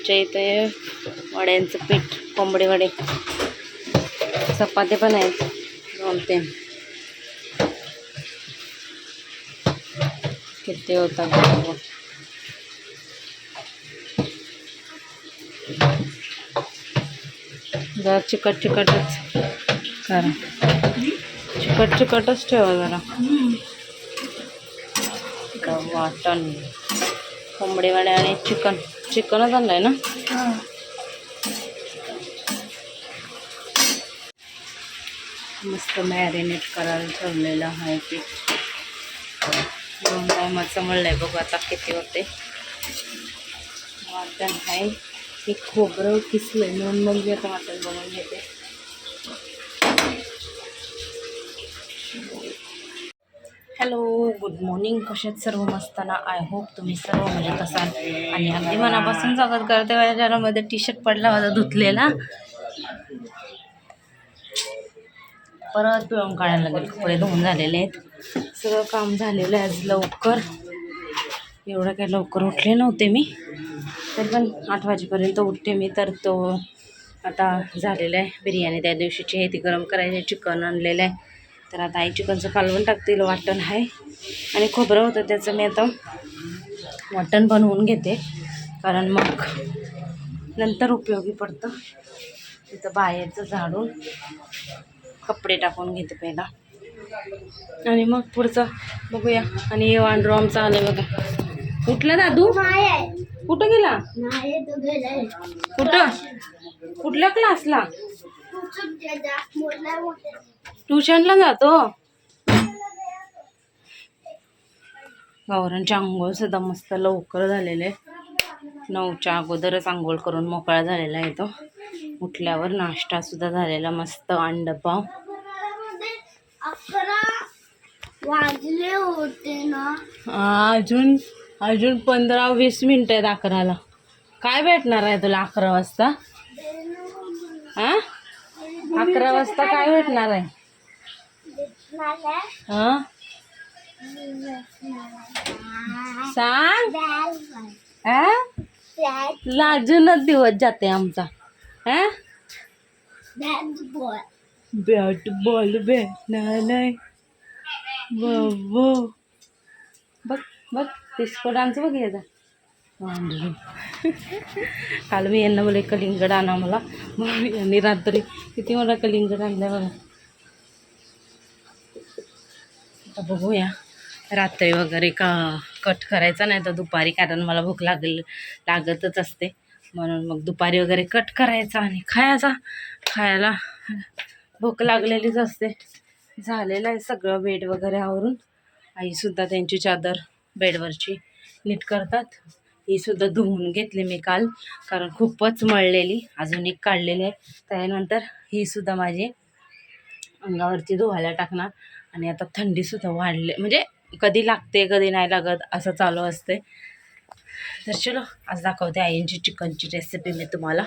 आमच्या इथे वड्यांचं पीठ कोंबडी वडे. चपाती पण आहेत दोन तीन. किती होता जरा चिकट चिकटच करा. चिकट चिकटच ठेवा जरा. वाटण कोंबडीवाडे आणि चिकन. चिकनच आणलंय ना? मस्त मॅरिनेट करायला ठेवलेलं आहे ते. दोन टायमाचं म्हणलंय बघू आता किती होते. वाटण आहे. हे खोबरं किसलंय म्हणून मग मी आता वाटण बनवून घेते. Hello good morning. कशात सर्व मस्ताना आय होप तुम्ही सर्व मजेत असाल. आणि अगदी मनापासून स्वागत करते माझ्या टी शर्ट पडला माझा धुतलेला. परत पिळून काढायला लागेल. कपडे धुवून झालेले आहेत. सगळं काम झालेलं आहे आज लवकर. एवढं काही लवकर उठले नव्हते मी. तरी पण आठ वाजेपर्यंत उठते मी. तर तो आता झालेला आहे. बिर्याणी त्या दिवशीची आहे. ती गरम करायची चिकन आणलेलं आहे. तर आता आई चिकनचं कालवण टाकतील वाटण आहे. आणि खोबरं होतं त्याचं मी आता वाटण बनवून घेते. कारण मग नंतर उपयोगी पडतं. तिथं बाहेरचं झाडून कपडे टाकून घेते पहिला. आणि मग पुढचं बघूया. आणि हे वांड्रो आलं बघा. उठला दादू? कुठं गेला? कुठं? कुठल्या क्लासला ट्युशनला जातो. गौरांची आंघोळ सुद्धा मस्त लवकर झालेले नऊच्या अगोदरच आंघोळ करून मोकळा झालेला आहे तो. उठल्यावर नाश्ता सुद्धा झालेला मस्त अंडपाव वाजले होते ना अजून अजून पंधरा वीस मिनिट आहेत अकराला. काय भेटणार आहे तुला अकरा वाजता? हां अकरा वाजता काय भेटणार आहे? हा? सांग. हा? लाजूनच दिवस जाते आमचा. हा? बॉल बॅट बॉल भेटणार नाही. बघ बघ डिस्को डान्स बघ याचा काल मी यांना बोले कलिंगड आणा मला मग यांनी रात्री किती मला कलिंगड आणलं बघा. आता बघूया. रात्री वगैरे का कट करायचा नाही तर दुपारी कारण मला भूक लागल लागतच असते. म्हणून मग दुपारी वगैरे कट करायचा आणि खायचा. खायला भूक लागलेलीच असते. झालेलं आहे सगळं बेड वगैरे आवरून. आईसुद्धा त्यांची चादर बेडवरची नीट करतात. हीसुद्धा धुवून घेतली मी काल कारण खूपच मळलेली. अजून एक काढलेली आहे. त्यानंतर हीसुद्धा माझी अंगावरती धुवायला टाकणार. आणि आता थंडीसुद्धा वाढले. म्हणजे कधी लागते कधी नाही लागत असं चालू असते. तर चलो आज दाखवते आईंची चिकनची रेसिपी मी तुम्हाला.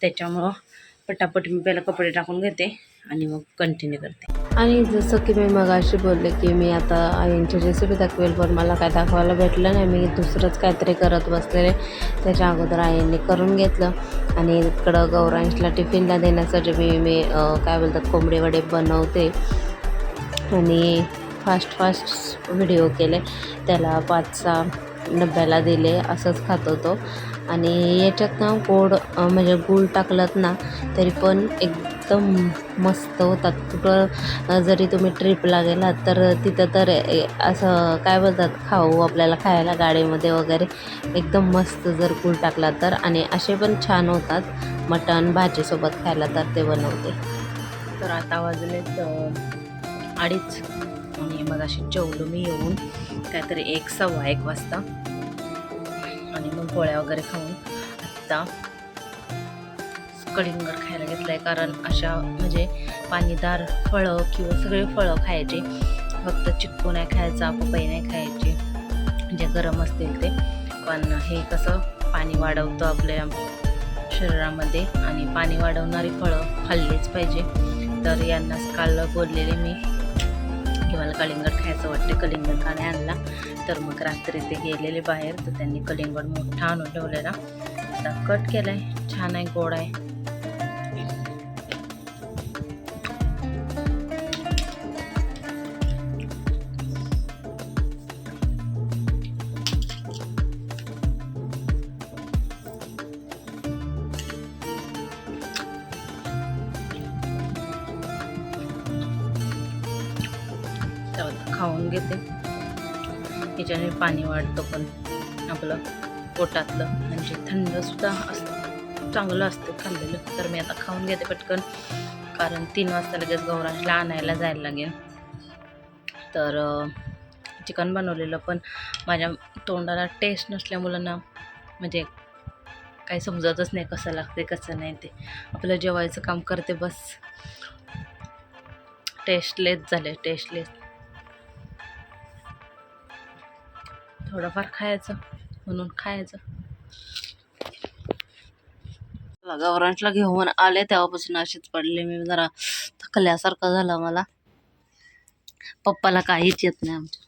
त्याच्यामुळं पटापट मी पहिला कपडे टाकून घेते आणि मग कंटिन्यू करते. आणि जसं की मी मगाशी बोलले की मी आता आईंची रेसिपी दाखवेल पण मला काय दाखवायला भेटलं नाही. मी दुसरंच काहीतरी करत बसलेले. त्याच्या अगोदर आईंनी करून घेतलं आणि इकडं गौरांशला टिफिनला देण्यासाठी मी मी काय बोलतात कोंबडे वडे बनवते. आणि फास्ट फास्ट व्हिडिओ केले. त्याला पाच सहा डब्याला दिले असंच खात होतो आणि याच्यात ना गोड म्हणजे गूळ टाकलात ना तरी पण एकदम मस्त होतात. कुठं जरी तुम्ही ट्रिपला गेलात तर तिथं तर असं काय बोलतात खाऊ आपल्याला खायला गाडीमध्ये वगैरे. एकदम मस्त जर गूळ टाकला तर. आणि असे पण छान होतात. मटण भाजीसोबत खायला तर ते बनवते. तर आता वाजलेत अडीच. आणि मग अशी जेवलो मी येऊन काहीतरी एक सव्वा एक वाजता आणि मग पोळ्या वगैरे खाऊन आत्ता कलिंगड खायला घेतलं आहे कारण अशा म्हणजे पाणीदार फळं किंवा सगळे फळं खायचे. फक्त चिक्कू नाही खायचा पपई नाही खायचे जे गरम असतील ते. पण हे कसं पाणी वाढवतं आपल्या शरीरामध्ये आणि पाणी वाढवणारी फळं खाल्लीच पाहिजे. तर यांना काल बोललेले मी की मला कलिंगड खायचं वाटतं कलिंगड का नाही आणला. तर मग रात्री ते गेलेले बाहेर तर त्यांनी कलिंगड मोठा आणून ठेवलेला. आता कट केलाय छान आहे गोड आहे. खाऊन घेते. त्याच्याने पाणी वाढतं पण आपलं पोटातलं म्हणजे थंडसुद्धा असतं. चांगलं असतं खाल्लेलं. तर मी आता खाऊन घेते पटकन. कारण तीन वाजता लगेच गौरांशला आणायला जायला लागेल. तर चिकन बनवलेलं पण माझ्या तोंडाला टेस्ट नसल्यामुळं ना म्हणजे काही समजतच नाही कसं लागते कसं नाही ते. आपलं जेवायचं काम करते बस. टेस्टलेस झाले टेस्टलेस थोडंफार खायचं म्हणून खायचं. गौरांशला घेऊन आले तेव्हापासून अशीच पडले. मी जरा थकल्यासारखं झालं मला. पप्पाला काहीच येत नाही आमच्या.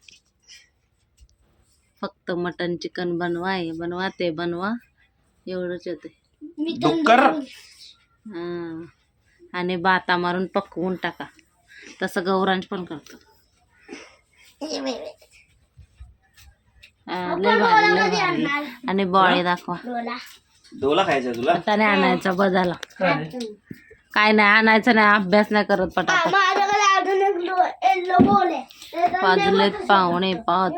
फक्त मटन चिकन बनवा हे बनवा ते बनवा. एवढंच येते हां. आणि बाता मारून पकवून टाका. तसं गौरांश पण करतो. लय भारी लय भारी आणि बॉडी दाखवा डोला डोला खायचा तुला आता नाही आणायचा बदला काय नाही आणायचं नाही अभ्यास नाही करत पटापट माझ्याकडे अजून एक लो- येल्लो बॉल आहे त्याच्यात वाजलेत पाहुणे पाच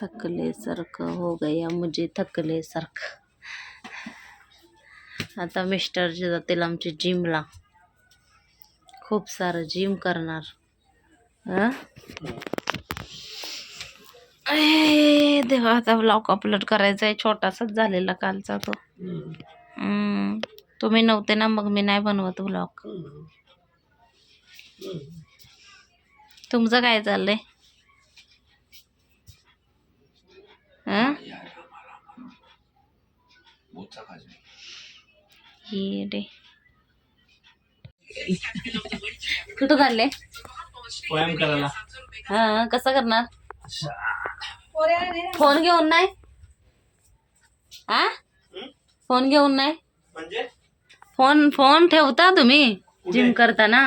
थकले सारखं हो गया मुझे थकले सारखं आता मिस्टरचे जातील आमचे जिमला खूप सारं जिम करणार देवा आता ब्लॉग अपलोड करायचा आहे. छोटासाच झालेला कालचा तो. तुम्ही नव्हते ना मग मी नाही बनवत ब्लॉग तुमचं काय चाललंय? कुठं चाललंय व्यायाम करायला. हा कसं करणार? फोन घेऊन नाही? हा? फोन घेऊन नाही? म्हणजे? फोन फोन ठेवता तुम्ही? जिम करताना?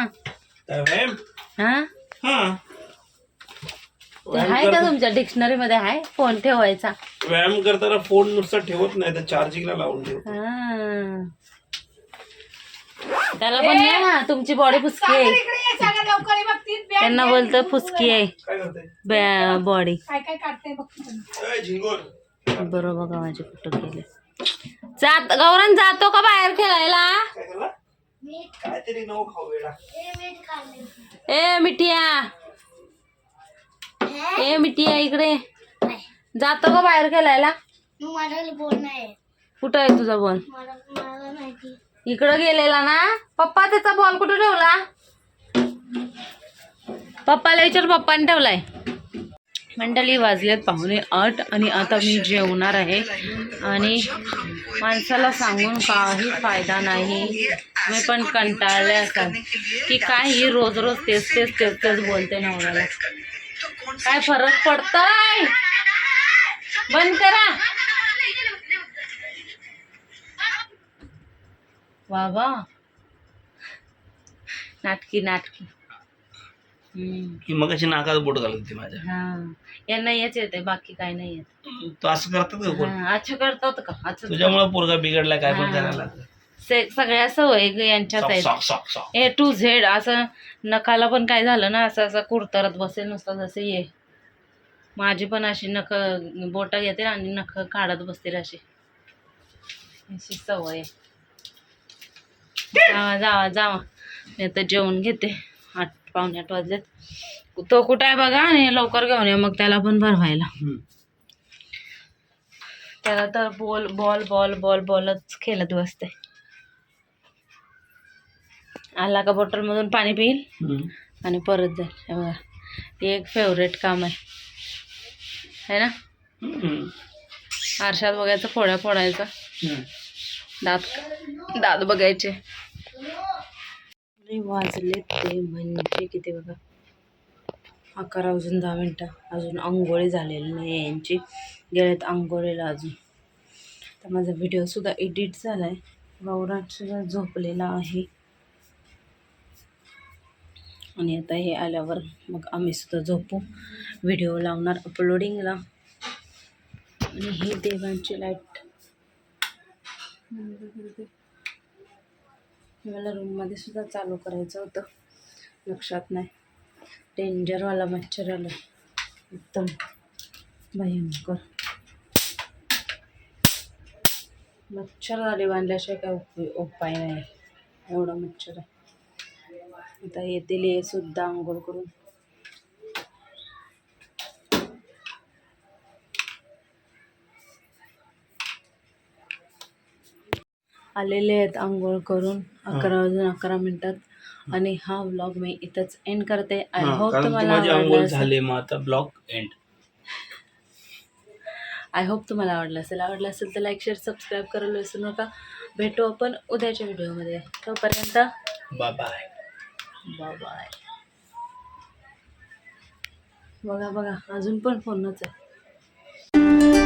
हा? हा. आहे का तुमच्या डिक्शनरी मध्ये आहे? फोन ठेवायचा. व्यायाम करताना फोन नुसता ठेवत नाही तर चार्जिंगला लावून ठेव हा. त्याला पण नाही ना तुमची बॉडी फुसकी आहे. त्यांना बोलतं फुसकी आहे. काय करते बॉडी बरोबर बघा माझे कुठं गेले जात गौरन जातो का बाहेर खेळायला? हे. ए मिठिया. ए मिठिया इकडे. जातो का बाहेर खेळायला? कुठं आहे तुझा बॉल? मला मला माहिती. इकडं गेलेला ना? पप्पा त्याचा बॉल कुठं ठेवला? पप्पाला विचार पप्पाने ठेवलाय. मंडळी वाजलेत पाहुणे आठ आणि आता मी जेवणार आहे. आणि माणसाला सांगून काही फायदा नाही. मी पण कंटाळले असाल. की काय ही रोज रोज तेच तेच तेच तेच बोलते नवऱ्याला. काय फरक पडतोय? बंद करा. बाबा नाटकी नाटकी. हम्म. की मग अशी नाकात बोट घालत होती माझ्या. हा. यांना येच येते बाकी काय नाही येत. तू असं करतात का कोण? हा, अच्छा करतात का? अच्छा तुझ्यामुळे पोरगा बिघडलाय काय पण. करायला लागलं. से- सगळ्या सवय ग यांच्याच सॉक आहेत. Sock sock sock. A to Z असं नखाला पण काय झालं ना असं असं कुरतरत बसेल नुसतं जसं ये. माझी पण अशी नख बोटं घेते आणि नख काढत बसतील अशी. अशी सवय आहे. जावा जावा जावा. मी आता जेवण घेते. आठ पावणे आठ वाजलेत. तो कुठं आहे बघा आणि लवकर घेऊन ये मग त्याला पण भरवायला. त्याला तर बॉल बॉल बॉल बॉल बॉलच खेळत बसते. आला का बॉटलमधून पाणी पिईल. आणि परत जाईल. बघा एक फेवरेट काम आहे. है ना. आरशात बघायचं फोड्या फोडायचा. दात दात बघायचे. वाजलेत वाजले ते म्हणजे किती बघा. अकरा वाजून दहा मिनटं. अजून आंघोळी झालेली नाही यांची. गेल्यात आंघोळीला अजून. तर माझा व्हिडिओसुद्धा एडिट झाला आहे गौराजसुद्धा झोपलेला आहे. आणि आता हे आल्यावर मग आम्ही सुद्धा झोपू. व्हिडिओ लावणार अपलोडिंगला आणि ही देवांची लाइट मला रूममध्ये सुद्धा चालू करायचं होतं. लक्षात नाही. डेंजरवाला मच्छर आला. एकदम भयंकर. मच्छर आले बांधल्याशिवाय काय उप उपाय नाही. एवढा मच्छर आहे. आता येतील हे सुद्धा आंघोळ करून. आलेले आहेत आंघोळ करून अकरा वाजून अकरा मिनिटात. आणि हा व्लॉग मी इथंच एंड करते. आय होप तुम्हाला आवडला झाले मग आता ब्लॉग एंड आय होप तुम्हाला आवडलं असेल. आवडलं असेल तर लाईक शेअर सबस्क्राईब करायला विसरू नका. भेटू आपण उद्याच्या व्हिडिओमध्ये तोपर्यंत बाय बाय बाय बाय बघा बघा अजून पण फोनच आहे.